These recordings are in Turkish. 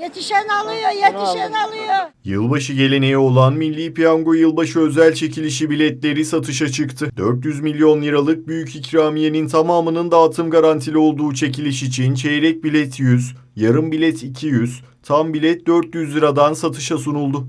Yetişen alıyor, yetişen alıyor. Yılbaşı geleneği olan Milli Piyango Yılbaşı özel çekilişi biletleri satışa çıktı. 400 milyon liralık büyük ikramiyenin tamamının dağıtım garantili olduğu çekiliş için çeyrek bilet 100, yarım bilet 200, tam bilet 400 liradan satışa sunuldu.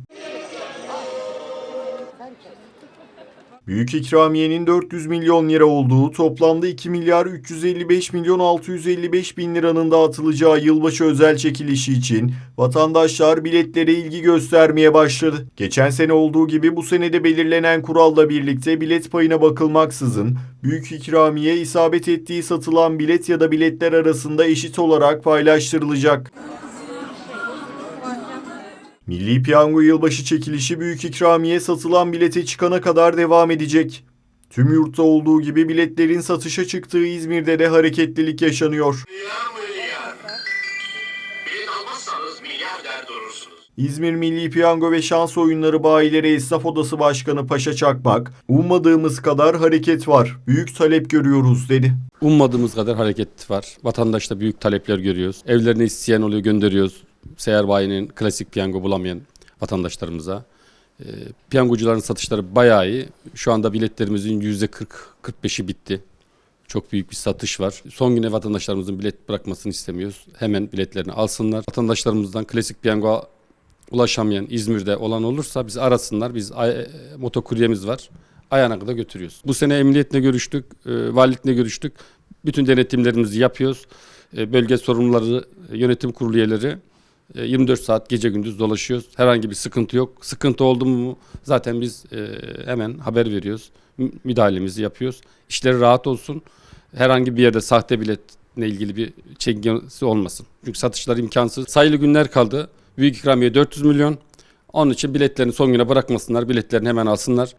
Büyük ikramiyenin 400 milyon lira olduğu toplamda 2 milyar 355 milyon 655 bin liranın dağıtılacağı yılbaşı özel çekilişi için vatandaşlar biletlere ilgi göstermeye başladı. Geçen sene olduğu gibi bu senede belirlenen kuralla birlikte bilet payına bakılmaksızın büyük ikramiye isabet ettiği satılan bilet ya da biletler arasında eşit olarak paylaştırılacak. Milli Piyango Yılbaşı çekilişi büyük ikramiye satılan bilete çıkana kadar devam edecek. Tüm yurtta olduğu gibi biletlerin satışa çıktığı İzmir'de de hareketlilik yaşanıyor. Milyar milyar. Bilet almazsanız milyar der durursunuz. İzmir Milli Piyango ve Şans Oyunları Bayileri Esnaf Odası Başkanı Paşa Çakmak, ummadığımız kadar hareket var, büyük talep görüyoruz dedi. Ummadığımız kadar hareket var. Vatandaşta büyük talepler görüyoruz. Evlerine isteyen oluyor gönderiyoruz. Seyyar bayinin klasik piyango bulamayan vatandaşlarımıza. E, piyangocuların satışları bayağı iyi. Şu anda biletlerimizin %40-45'i bitti. Çok büyük bir satış var. Son güne vatandaşlarımızın bilet bırakmasını istemiyoruz. Hemen biletlerini alsınlar. Vatandaşlarımızdan klasik piyango ulaşamayan İzmir'de olan olursa biz arasınlar. Biz ay- motokuryemiz var. Ayağına kadar götürüyoruz. Bu sene emniyetle görüştük, e, valilikle görüştük. Bütün denetimlerimizi yapıyoruz. E, bölge sorumluları, e, yönetim kurulu üyeleri e, 24 saat gece gündüz dolaşıyoruz. Herhangi bir sıkıntı yok. Sıkıntı oldu mu zaten biz e, hemen haber veriyoruz. Mü- Müdahalemizi yapıyoruz. İşleri rahat olsun. Herhangi bir yerde sahte biletle ilgili bir çekintisi olmasın. Çünkü satışlar imkansız. Sayılı günler kaldı. Büyük ikramiye 400 milyon. Onun için biletlerini son güne bırakmasınlar. Biletlerini hemen alsınlar.